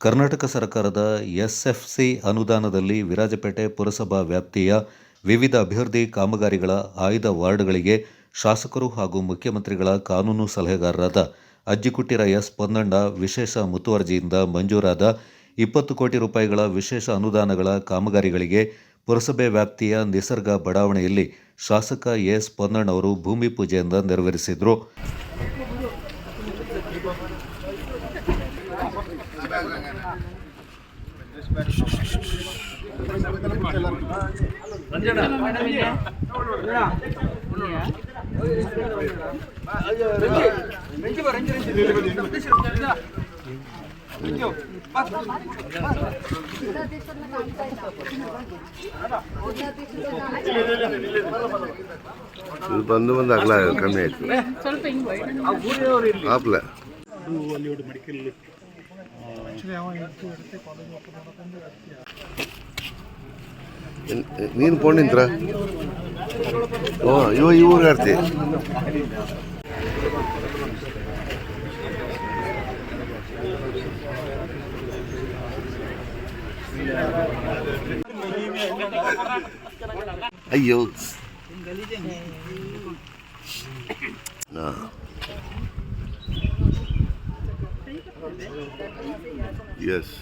ಕರ್ನಾಟಕ ಸರ್ಕಾರದ ಎಸ್ಎಫ್ಸಿ ಅನುದಾನದಲ್ಲಿ ವಿರಾಜಪೇಟೆ ಪುರಸಭಾ ವ್ಯಾಪ್ತಿಯ ವಿವಿಧ ಅಭಿವೃದ್ಧಿ ಕಾಮಗಾರಿಗಳ ಆಯ್ದ ವಾರ್ಡ್ಗಳಿಗೆ ಶಾಸಕರು ಹಾಗೂ ಮುಖ್ಯಮಂತ್ರಿಗಳ ಕಾನೂನು ಸಲಹೆಗಾರರಾದ ಅಜ್ಜಿಕುಟ್ಟಿರ ಎಸ್. ಪೊನ್ನಣ್ಣ ವಿಶೇಷ ಮುತುವರ್ಜಿಯಿಂದ ಮಂಜೂರಾದ ಇಪ್ಪತ್ತು ಕೋಟಿ ರೂಪಾಯಿಗಳ ವಿಶೇಷ ಅನುದಾನಗಳ ಕಾಮಗಾರಿಗಳಿಗೆ ಪುರಸಭೆ ವ್ಯಾಪ್ತಿಯ ನಿಸರ್ಗ ಬಡಾವಣೆಯಲ್ಲಿ ಶಾಸಕ ಎಸ್. ಪೊನ್ನಣ್ಣವರು ಭೂಮಿ ಪೂಜೆಯಿಂದ ನೆರವೇರಿಸಿದರು. ಬಂದು ಬಂದು ಅಗಲ ಕಮ್ಮಿ ಆಯ್ತು ಸ್ವಲ್ಪ ಹಿಂಗ್ ವೈಡ್ ಆಪ್ಲ ಎನ್- ನೀನು ಪೋಣಿಂತ್ರ ಓ ಇವ ಈ ಊರಿಗೆ ಆಡ್ತಿ ಅಯ್ಯೋ. ಹಾಂ. ಎಸ್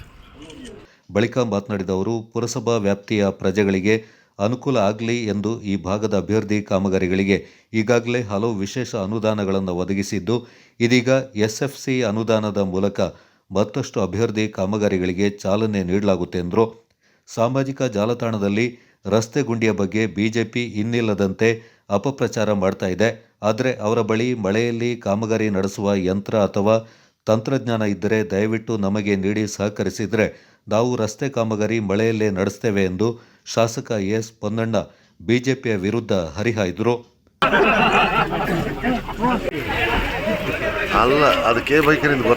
ಬಳಿಕ ಮಾತನಾಡಿದ ಅವರು, ಪುರಸಭಾ ವ್ಯಾಪ್ತಿಯ ಪ್ರಜೆಗಳಿಗೆ ಅನುಕೂಲ ಆಗಲಿ ಎಂದು ಈ ಭಾಗದ ಅಭಿವೃದ್ಧಿ ಕಾಮಗಾರಿಗಳಿಗೆ ಈಗಾಗಲೇ ಹಲವು ವಿಶೇಷ ಅನುದಾನಗಳನ್ನು ಒದಗಿಸಿದ್ದು, ಇದೀಗ ಎಸ್ಎಫ್ಸಿ ಅನುದಾನದ ಮೂಲಕ ಮತ್ತಷ್ಟು ಅಭಿವೃದ್ಧಿ ಕಾಮಗಾರಿಗಳಿಗೆ ಚಾಲನೆ ನೀಡಲಾಗುತ್ತೆ ಎಂದರು. ಸಾಮಾಜಿಕ ಜಾಲತಾಣದಲ್ಲಿ ರಸ್ತೆ ಗುಂಡಿಯ ಬಗ್ಗೆ ಬಿಜೆಪಿ ಇನ್ನಿಲ್ಲದಂತೆ ಅಪಪ್ರಚಾರ ಮಾಡ್ತಾ ಇದೆ. ಆದರೆ ಅವರ ಬಳಿ ಮಳೆಯಲ್ಲಿ ಕಾಮಗಾರಿ ನಡೆಸುವ ಯಂತ್ರ ಅಥವಾ ತಂತ್ರಜ್ಞಾನ ಇದ್ದರೆ ದಯವಿಟ್ಟು ನಮಗೆ ನೀಡಿ ಸಹಕರಿಸಿದರೆ ನಾವು ರಸ್ತೆ ಕಾಮಗಾರಿ ಮಳೆಯಲ್ಲೇ ನಡೆಸ್ತೇವೆ ಎಂದು ಶಾಸಕ ಎಸ್ ಪೊನ್ನಣ್ಣ ಬಿಜೆಪಿಯ ವಿರುದ್ಧ ಹರಿಹಾಯ್ದರು. ಅಲ್ಲ ಅದಕ್ಕೆ ಬೈಕರಿಂದ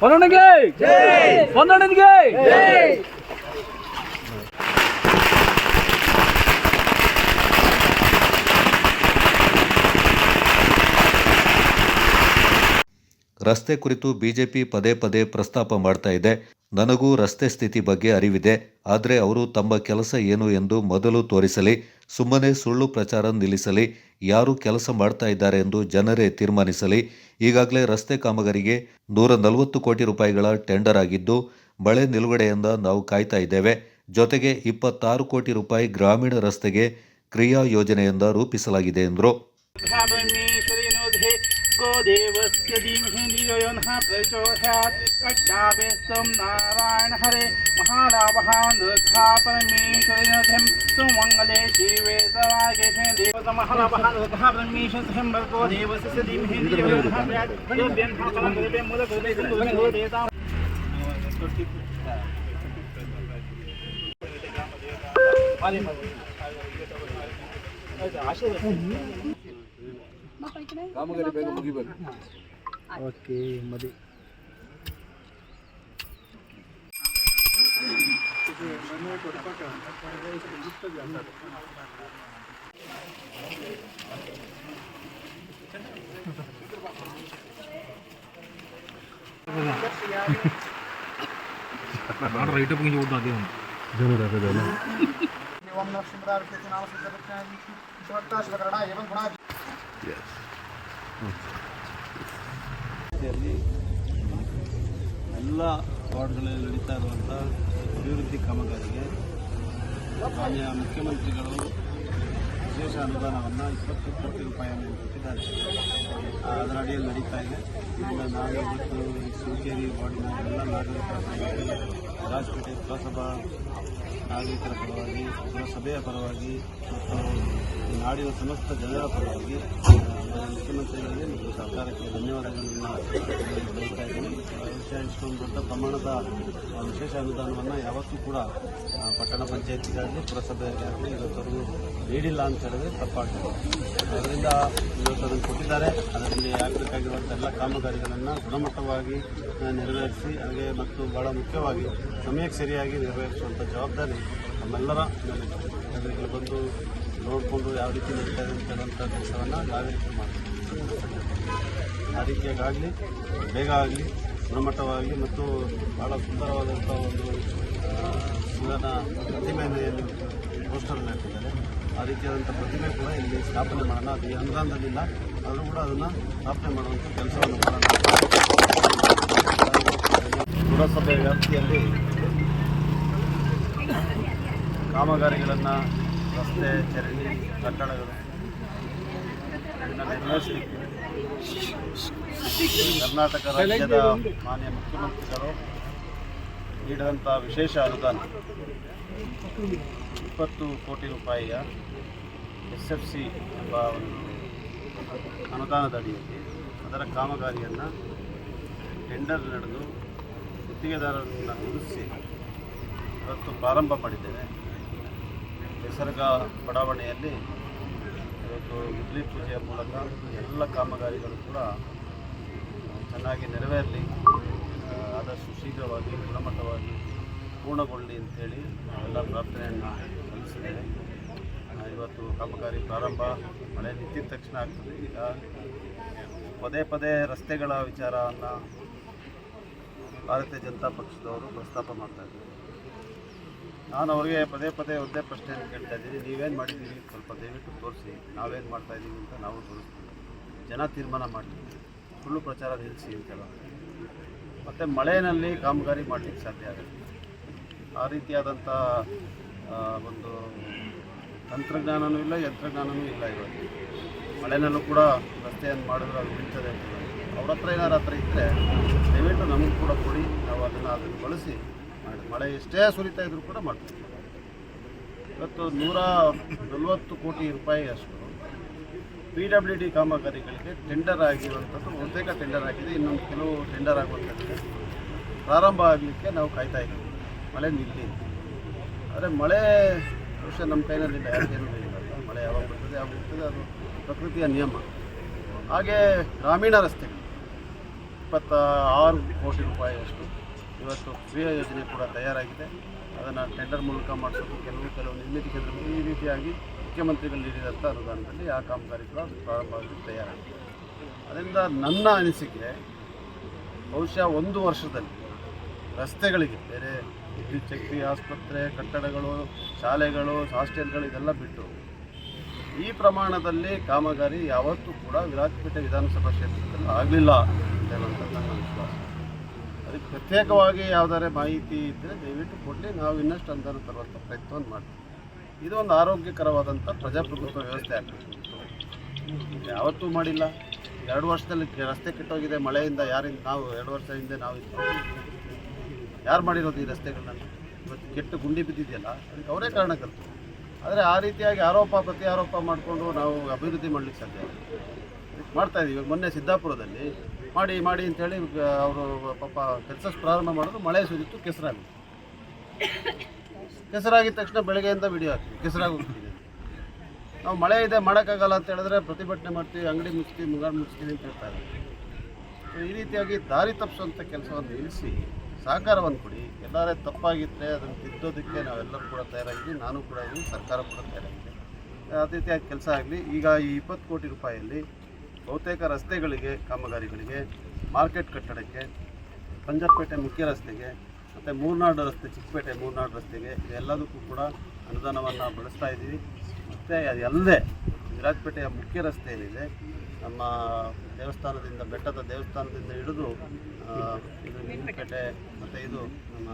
원하는 게! 원하는 게! ರಸ್ತೆ ಕುರಿತು ಬಿಜೆಪಿ ಪದೇ ಪದೇ ಪ್ರಸ್ತಾಪ ಮಾಡ್ತಾ ಇದೆ. ನನಗೂ ರಸ್ತೆ ಸ್ಥಿತಿ ಬಗ್ಗೆ ಅರಿವಿದೆ. ಆದರೆ ಅವರು ತಮ್ಮ ಕೆಲಸ ಏನು ಎಂದು ಮೊದಲು ತೋರಿಸಲಿ, ಸುಮ್ಮನೆ ಸುಳ್ಳು ಪ್ರಚಾರ ನಿಲ್ಲಿಸಲಿ, ಯಾರು ಕೆಲಸ ಮಾಡ್ತಾ ಇದ್ದಾರೆ ಎಂದು ಜನರೇ ತೀರ್ಮಾನಿಸಲಿ. ಈಗಾಗಲೇ ರಸ್ತೆ ಕಾಮಗಾರಿಗೆ ನೂರ ನಲವತ್ತು ಕೋಟಿ ರೂಪಾಯಿಗಳ ಟೆಂಡರ್ ಆಗಿದ್ದು, ಮಳೆ ನಿಲುಗಡೆಯಿಂದ ನಾವು ಕಾಯ್ತಾ ಇದ್ದೇವೆ. ಜೊತೆಗೆ ಇಪ್ಪತ್ತಾರು ಕೋಟಿ ರೂಪಾಯಿ ಗ್ರಾಮೀಣ ರಸ್ತೆಗೆ ಕ್ರಿಯಾ ಯೋಜನೆಯಿಂದ ರೂಪಿಸಲಾಗಿದೆ ಎಂದರು. भर्गो देवस्य धीमहि धियो यो नः प्रचोदयात्। कट्टापे त्वं नारायणहरे महालाभः नृखा परमेश्वरिनधिं सुमङ्गले शिवे सवागेशे देवतमहलाभः नृखा परमेश्वरं भर्गो देवस्य धीमहि धियो प्रचोदयात् ಓಕೆ ಮದಿ റൈറ്റ് ഒക്കെ ചോദിച്ചു അദ്ദേഹം ओम नमः शिवाय कृष्ण नाम से सर्वज्ञ शिवता शिवकरणा एवं गुणा ಎಸ್ ಎಲ್ಲ ವಾರ್ಡ್ಗಳಲ್ಲಿ ನಡೀತಾ ಇರುವಂಥ ಅಭಿವೃದ್ಧಿ ಕಾಮಗಾರಿಗೆ ಮಾನ್ಯ ಮುಖ್ಯಮಂತ್ರಿಗಳು ವಿಶೇಷ ಅನುದಾನವನ್ನು ಇಪ್ಪತ್ತು ಕೋಟಿ ರೂಪಾಯಿಯನ್ನು ಕೊಟ್ಟಿದ್ದಾರೆ. ಅದರ ಅಡಿಯಲ್ಲಿ ನಡೀತಾ ಇದೆ. ಇನ್ನು ನಾಳೆ ಇವತ್ತು ಶೃಂಗೇರಿ ವಾರ್ಡಿನ ಎಲ್ಲ ನಾಗರಿಕರ ಪರವಾಗಿ ಪುರಸಭಾ ನಾಗರಿಕರ ಪರವಾಗಿ, ಪುರಸಭೆಯ ಪರವಾಗಿ ಮತ್ತು ನಾಡಿನ ಸಮಸ್ತ ಜನರ ಪರವಾಗಿ ಮುಖ್ಯಮಂತ್ರಿಗಳಿಗೆ ಮತ್ತು ಸರ್ಕಾರಕ್ಕೆ ಧನ್ಯವಾದಗಳನ್ನು ಹೇಳ್ತಾ ಇದ್ದೀನಿ. ಇಷ್ಟೊಂದು ದೊಡ್ಡ ಪ್ರಮಾಣದ ವಿಶೇಷ ಅನುದಾನವನ್ನು ಯಾವತ್ತೂ ಕೂಡ ಪಟ್ಟಣ ಪಂಚಾಯತಿಗಾಗಲಿ, ಪುರಸಭೆಗಾಗಲಿ ಇವತ್ತವರೆಗೂ ನೀಡಿಲ್ಲ ಅಂತ ಹೇಳಿದ್ರೆ ತಪ್ಪಾಗ್ತದೆ. ಅದರಿಂದ ಇವತ್ತು ಅದನ್ನು ಕೊಟ್ಟಿದ್ದಾರೆ. ಅದರಲ್ಲಿ ಆಗಬೇಕಾಗಿರುವಂಥ ಎಲ್ಲ ಕಾಮಗಾರಿಗಳನ್ನು ಗುಣಮಟ್ಟವಾಗಿ ನೆರವೇರಿಸಿ, ಹಾಗೆ ಮತ್ತು ಬಹಳ ಮುಖ್ಯವಾಗಿ ಸಮಯಕ್ಕೆ ಸರಿಯಾಗಿ ನೆರವೇರಿಸುವಂಥ ಜವಾಬ್ದಾರಿ ನಮ್ಮೆಲ್ಲರ ನಾಗರಿಕರು ಬಂದು ನೋಡಿಕೊಂಡು ಯಾವ ರೀತಿ ನಡೀತಾ ಇದೆ ಅಂತ ಕೆಲಸವನ್ನು ನಾಗರಿಕರು ಮಾಡ್ತಾರೆ ಆ ರೀತಿಯಾಗಲಿ ಬೇಗ ಆಗಲಿ ಗುಣಮಟ್ಟವಾಗಲಿ ಮತ್ತು ಭಾಳ ಸುಂದರವಾದಂಥ ಒಂದು ಸುಂದರ ಶಿವನ ಪ್ರತಿಮೆಯನ್ನು ಇಲ್ಲಿ ಪೋಸ್ಟರ್ ಹಾಕಿದ್ದಾರೆ. ಆ ರೀತಿಯಾದಂಥ ಪ್ರತಿಮೆ ಕೂಡ ಇಲ್ಲಿ ಸ್ಥಾಪನೆ ಮಾಡೋಣ. ಅದು ಅನುದಾನದಲ್ಲಿಲ್ಲ. ಆದರೂ ಕೂಡ ಅದನ್ನು ಸ್ಥಾಪನೆ ಮಾಡುವಂಥ ಕೆಲಸವನ್ನು ಮಾಡೋಣ ಪುರಸಭೆ ವ್ಯಾಪ್ತಿಯಲ್ಲಿ ಕಾಮಗಾರಿಗಳನ್ನು ರಸ್ತೆ ಚರಂಡಿ ಕಟ್ಟಡಗಳು ಕರ್ನಾಟಕ ರಾಜ್ಯದ ಮಾನ್ಯ ಮುಖ್ಯಮಂತ್ರಿಗಳು ನೀಡಿದಂಥ ವಿಶೇಷ ಅನುದಾನ ಇಪ್ಪತ್ತು ಕೋಟಿ ರೂಪಾಯಿಯ ಎಸ್ ಎಫ್ ಸಿ ಎಂಬ ಒಂದು ಅನುದಾನದ ಅಡಿಯಲ್ಲಿ ಅದರ ಕಾಮಗಾರಿಯನ್ನು ಟೆಂಡರ್ ನಡೆದು ಗುತ್ತಿಗೆದಾರರನ್ನು ಗುರುತಿಸಿ ಇವತ್ತು ಪ್ರಾರಂಭ ಮಾಡಿದ್ದೇವೆ. ನಿಸರ್ಗ ಬಡಾವಣೆಯಲ್ಲಿ ಇವತ್ತು ಗುದ್ಲಿ ಪೂಜೆಯ ಮೂಲಕ ಎಲ್ಲ ಕಾಮಗಾರಿಗಳು ಕೂಡ ಚೆನ್ನಾಗಿ ನೆರವೇರಲಿ. ಆದಷ್ಟು ಶೀಘ್ರವಾಗಿ, ಗುಣಮಟ್ಟವಾಗಿ ಪೂರ್ಣಗೊಳ್ಳಲಿ ಅಂತೇಳಿ ನಾವೆಲ್ಲ ಪ್ರಾರ್ಥನೆಯನ್ನು ಸಲ್ಲಿಸಿದ್ದೇವೆ. ಇವತ್ತು ಕಾಮಗಾರಿ ಪ್ರಾರಂಭ ಮಳೆ ನಿಂತಿದ ತಕ್ಷಣ ಆಗ್ತದೆ. ಈಗ ಪದೇ ಪದೇ ರಸ್ತೆಗಳ ವಿಚಾರವನ್ನು ಭಾರತೀಯ ಜನತಾ ಪಕ್ಷದವರು ಪ್ರಸ್ತಾಪ ಮಾಡ್ತಾ ಇದ್ದಾರೆ. ನಾನು ಅವರಿಗೆ ಪದೇ ಪದೇ ಒಂದೇ ಪ್ರಶ್ನೆಯನ್ನು ಕೇಳ್ತಾ ಇದ್ದೀನಿ. ನೀವೇನು ಮಾಡಿದ್ದೀರಿ? ಸ್ವಲ್ಪ ದಯವಿಟ್ಟು ತೋರಿಸಿ. ನಾವೇನು ಮಾಡ್ತಾ ಇದ್ದೀವಿ ಅಂತ ನಾವು ತೋರಿಸ್ತೀವಿ. ಜನ ತೀರ್ಮಾನ ಮಾಡ್ತೀವಿ ಸುಳ್ಳು ಪ್ರಚಾರ ನಿಲ್ಲಿಸಿ ಅಂತೆಲ್ಲ. ಮತ್ತು ಮಳೆಯಲ್ಲಿ ಕಾಮಗಾರಿ ಮಾಡಲಿಕ್ಕೆ ಸಾಧ್ಯ ಆಗುತ್ತೆ ಆ ರೀತಿಯಾದಂಥ ಒಂದು ತಂತ್ರಜ್ಞಾನವೂ ಇಲ್ಲ ಯಂತ್ರಜ್ಞಾನವೂ ಇಲ್ಲ ಇವತ್ತು ಮಳೆನಲ್ಲೂ ಕೂಡ ರಸ್ತೆಯನ್ನು ಮಾಡಿದ್ರೆ ಅದು ನಿಲ್ತದೆ ಅಂತ. ಅವ್ರ ಹತ್ರ ಏನಾರು ಹತ್ರ ಇದ್ದರೆ ದಯವಿಟ್ಟು ನಮಗೂ ಕೂಡ ಕೊಡಿ. ನಾವು ಅದನ್ನು ಅದನ್ನು ಬಳಸಿ ಮಳೆ ಎಷ್ಟೇ ಸುರಿತಾ ಇದ್ರೂ ಕೂಡ ಮಾಡ್ತೀವಿ. ಇವತ್ತು ನೂರ ನಲವತ್ತು ಕೋಟಿ ರೂಪಾಯಿ ಅಷ್ಟು ಪಿ ಡಬ್ಲ್ಯೂ ಡಿ ಕಾಮಗಾರಿಗಳಿಗೆ ಟೆಂಡರ್ ಆಗಿರುವಂಥದ್ದು, ಬಹುತೇಕ ಟೆಂಡರ್ ಆಗಿದೆ. ಇನ್ನೊಂದು ಕೆಲವು ಟೆಂಡರ್ ಆಗುವಂಥದ್ದು ಪ್ರಾರಂಭ ಆಗಲಿಕ್ಕೆ ನಾವು ಕಾಯ್ತಾ ಇದ್ದೀವಿ. ಮಳೆ ನಿಲ್ಲಿ. ಆದರೆ ಮಳೆ ವರ್ಷ ನಮ್ಮ ಕೈನಲ್ಲಿಲ್ಲ ಯಾರಿಗೇನು ಇಲ್ಲ. ಮಳೆ ಯಾವಾಗ ಬರ್ತದೆ ಯಾವಾಗ ಬರ್ತದೆ ಅದು ಪ್ರಕೃತಿಯ ನಿಯಮ. ಹಾಗೆ ಗ್ರಾಮೀಣ ರಸ್ತೆಗಳು. ಇಪ್ಪತ್ತ ಆರು ಕೋಟಿ ರೂಪಾಯಿಯಷ್ಟು ಇವತ್ತು ಕ್ರಿಯಾ ಯೋಜನೆ ಕೂಡ ತಯಾರಾಗಿದೆ. ಅದನ್ನು ಟೆಂಡರ್ ಮೂಲಕ ಮಾಡಿಸೋದು, ಕೆಲವು ಕೆಲವು ನಿರ್ಮಿತಿ ಕೇಂದ್ರಗಳು ಈ ರೀತಿಯಾಗಿ ಮುಖ್ಯಮಂತ್ರಿಗಳು ನೀಡಿದಂಥ ಅನುದಾನದಲ್ಲಿ ಆ ಕಾಮಗಾರಿಗಳು ಪ್ರಾರಂಭ ಆಗಲಿಕ್ಕೆ ತಯಾರಾಗಿದೆ. ಅದರಿಂದ ನನ್ನ ಅನಿಸಿಕೆ, ಬಹುಶಃ ಒಂದು ವರ್ಷದಲ್ಲಿ ರಸ್ತೆಗಳಿಗೆ ಬೇರೆ ವಿದ್ಯುತ್ ಶಕ್ತಿ ಆಸ್ಪತ್ರೆ, ಕಟ್ಟಡಗಳು, ಶಾಲೆಗಳು, ಹಾಸ್ಟೆಲ್ಗಳು ಇದೆಲ್ಲ ಬಿಟ್ಟು ಈ ಪ್ರಮಾಣದಲ್ಲಿ ಕಾಮಗಾರಿ ಯಾವತ್ತೂ ಕೂಡ ವಿರಾಜಪೇಟೆ ವಿಧಾನಸಭಾ ಕ್ಷೇತ್ರದಲ್ಲಿ ಆಗಲಿಲ್ಲ ಅಂತ ನನ್ನ ವಿಶ್ವಾಸ. ಅದಕ್ಕೆ ಪ್ರತ್ಯೇಕವಾಗಿ ಯಾವುದಾದ್ರೆ ಮಾಹಿತಿ ಇದ್ದರೆ ದಯವಿಟ್ಟು ಕೊಡಲಿ. ನಾವು ಇನ್ನಷ್ಟು ಅನುದಾನ ತರುವಂಥ ಪ್ರಯತ್ನವನ್ನು ಮಾಡ್ತೀವಿ. ಇದು ಒಂದು ಆರೋಗ್ಯಕರವಾದಂಥ ಪ್ರಜಾಪ್ರಭುತ್ವ ವ್ಯವಸ್ಥೆ ಆಗಬೇಕು ಯಾವತ್ತೂ ಮಾಡಿಲ್ಲ. ಎರಡು ವರ್ಷದಲ್ಲಿ ರಸ್ತೆ ಕೆಟ್ಟೋಗಿದೆ. ಮಳೆಯಿಂದ ಯಾರಿಂದ ನಾವು ಎರಡು ವರ್ಷ ಹಿಂದೆ ನಾವು. ಯಾರು ಮಾಡಿರೋದು ಈ ರಸ್ತೆಗಳನ್ನ? ಇವತ್ತು ಕೆಟ್ಟು ಗುಂಡಿ ಬಿದ್ದಿದೆಯಲ್ಲ? ಅದಕ್ಕೆ ಅವರೇ ಕಾರಣಕರ್ತರು ಆದರೆ ಆ ರೀತಿಯಾಗಿ ಆರೋಪ ಪ್ರತಿ ಆರೋಪ ಮಾಡಿಕೊಂಡು ನಾವು ಅಭಿವೃದ್ಧಿ ಮಾಡಲಿಕ್ಕೆ ಸಾಧ್ಯ ಇಲ್ಲ. ಮಾಡ್ತಾ ಇದ್ದೀವಿ ಮೊನ್ನೆ ಸಿದ್ದಾಪುರದಲ್ಲಿ ಮಾಡಿ ಮಾಡಿ ಅಂತೇಳಿ ಅವರು ಪಾಪ ಕೆಲಸ ಪ್ರಾರಂಭ ಮಾಡೋದು ಮಳೆ ಸುರಿತು ಕೆಸರಾಗಿತ್ತು ಕೆಸರಾಗಿದ ತಕ್ಷಣ ಬೆಳಗ್ಗೆಯಿಂದ ವಿಡಿಯೋ ಹಾಕ್ತೀವಿ ಕೆಸರಾಗಿ ನಾವು ಮಳೆ ಇದೆ, ಮಾಡೋಕ್ಕಾಗಲ್ಲ ಅಂತ ಹೇಳಿದ್ರೆ ಪ್ರತಿಭಟನೆ ಮಾಡ್ತೀವಿ, ಅಂಗಡಿ ಮುಚ್ತೀವಿ, ಮುಂಗಾರು ಮುಚ್ತೀವಿ ಅಂತ ಹೇಳ್ತಾರೆ ಈ ರೀತಿಯಾಗಿ ದಾರಿ ತಪ್ಪಿಸುವಂಥ ಕೆಲಸವನ್ನು ನಿಲ್ಲಿಸಿ ಸಹಕಾರವನ್ನು ಕೊಡಿ. ಎಲ್ಲರೇ ತಪ್ಪಾಗಿದ್ದರೆ ಅದನ್ನು ತಿದ್ದೋದಕ್ಕೆ ನಾವೆಲ್ಲರೂ ಕೂಡ ತಯಾರಾಗಿದ್ದೀವಿ. ನಾನು ಕೂಡ ಇದ್ದೀನಿ ಸರ್ಕಾರ ಕೂಡ ತಯಾರಾಗಿದೆ. ಅದೇ ರೀತಿಯಾಗಿ ಕೆಲಸ ಆಗಲಿ. ಈಗ ಈ ಇಪ್ಪತ್ತು ಕೋಟಿ ರೂಪಾಯಿಯಲ್ಲಿ ಬಹುತೇಕ ರಸ್ತೆಗಳಿಗೆ, ಕಾಮಗಾರಿಗಳಿಗೆ, ಮಾರ್ಕೆಟ್ ಕಟ್ಟಡಕ್ಕೆ ಪಂಜಾಬ್ಪೇಟೆ ಮುಖ್ಯ ರಸ್ತೆಗೆ, ಮತ್ತು ಮೂರ್ನಾಡು ರಸ್ತೆ, ಚಿಕ್ಕಪೇಟೆ ಮೂರ್ನಾಡು ರಸ್ತೆಗೆ, ಇದೆಲ್ಲದಕ್ಕೂ ಕೂಡ ಅನುದಾನವನ್ನು ಬಳಸ್ತಾ ಇದ್ದೀವಿ. ಮತ್ತು ಅದಲ್ಲದೆ ವಿರಾಜಪೇಟೆಯ ಮುಖ್ಯ ರಸ್ತೆ ಏನಿದೆ, ನಮ್ಮ ದೇವಸ್ಥಾನದಿಂದ, ಬೆಟ್ಟದ ದೇವಸ್ಥಾನದಿಂದ ಹಿಡಿದು ಇದು ಮೀನುಪೇಟೆ ಮತ್ತು ಇದು ನಮ್ಮ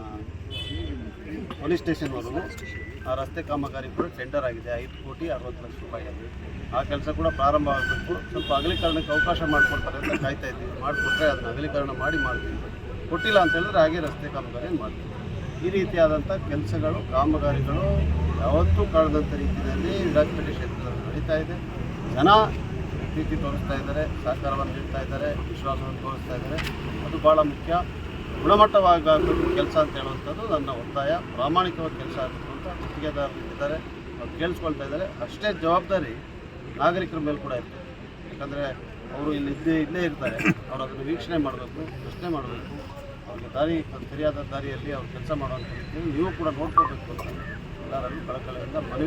ಪೊಲೀಸ್ ಸ್ಟೇಷನ್ವರೆಗೂ ಆ ರಸ್ತೆ ಕಾಮಗಾರಿ ಕೂಡ ಟೆಂಡರ್ ಆಗಿದೆ. ಐದು ಕೋಟಿ ಅರವತ್ತು ಲಕ್ಷ ರೂಪಾಯಿ ಆಗಿದೆ. ಆ ಕೆಲಸ ಕೂಡ ಪ್ರಾರಂಭ ಆಗಬೇಕು. ಸ್ವಲ್ಪ ಅಗಲೀಕರಣಕ್ಕೆ ಅವಕಾಶ ಮಾಡಿಕೊಡ್ತಾರೆ ಅಂತ ಕಾಯ್ತಾ ಇದ್ದೀವಿ. ಮಾಡಿಕೊಟ್ರೆ ಅದನ್ನು ಅಗಲೀಕರಣ ಮಾಡಿ ಮಾಡ್ತೀವಿ. ಕೊಟ್ಟಿಲ್ಲ ಅಂತ ಹೇಳಿದ್ರೆ ಹಾಗೆ ರಸ್ತೆ ಕಾಮಗಾರಿ ಮಾಡ್ತೀವಿ. ಈ ರೀತಿಯಾದಂಥ ಕೆಲಸಗಳು, ಕಾಮಗಾರಿಗಳು ಯಾವತ್ತೂ ಕಾಣದಂಥ ರೀತಿಯಲ್ಲಿ ವಿರಾಜಪೇಟೆ ಕ್ಷೇತ್ರದಲ್ಲಿ ನಡೀತಾ ಇದೆ. ಜನ ಪ್ರೀತಿ ತೋರಿಸ್ತಾ ಇದ್ದಾರೆ, ಸಹಕಾರವನ್ನು ನೀಡ್ತಾ ಇದ್ದಾರೆ, ವಿಶ್ವಾಸವನ್ನು ತೋರಿಸ್ತಾ ಇದ್ದಾರೆ. ಅದು ಭಾಳ ಮುಖ್ಯ. ಗುಣಮಟ್ಟವಾಗಬೇಕು ಕೆಲಸ ಅಂತ ಹೇಳುವಂಥದ್ದು ನನ್ನ ಒತ್ತಾಯ. ಪ್ರಾಮಾಣಿಕವಾಗಿ ಕೆಲಸ ಆಗಬೇಕು ಅಂತ ಗುತ್ತಿಗೆದಾರರು ಇದ್ದಾರೆ. ಅವ್ರು ಕೇಳಿಸ್ಕೊಳ್ತಾ ಇದ್ದಾರೆ. ಅಷ್ಟೇ ಜವಾಬ್ದಾರಿ ನಾಗರಿಕರ ಮೇಲೆ ಕೂಡ ಇರ್ತದೆ. ಯಾಕಂದರೆ ಅವರು ಇಲ್ಲಿ ಇದ್ದೇ ಇಲ್ಲೇ ಇರ್ತಾರೆ. ಅವರು ಅದನ್ನು ವೀಕ್ಷಣೆ ಮಾಡಬೇಕು, ಪ್ರಶ್ನೆ ಮಾಡಬೇಕು. ಅವ್ರಿಗೆ ದಾರಿ ಸರಿಯಾದ ದಾರಿಯಲ್ಲಿ ಅವ್ರು ಕೆಲಸ ಮಾಡುವಂಥ ನೀವು ಕೂಡ ನೋಡ್ಕೋಬೇಕು ಅಂತ ಎಲ್ಲರಲ್ಲೂ ಕಳಕಳಿಯಿಂದ ಮನವಿ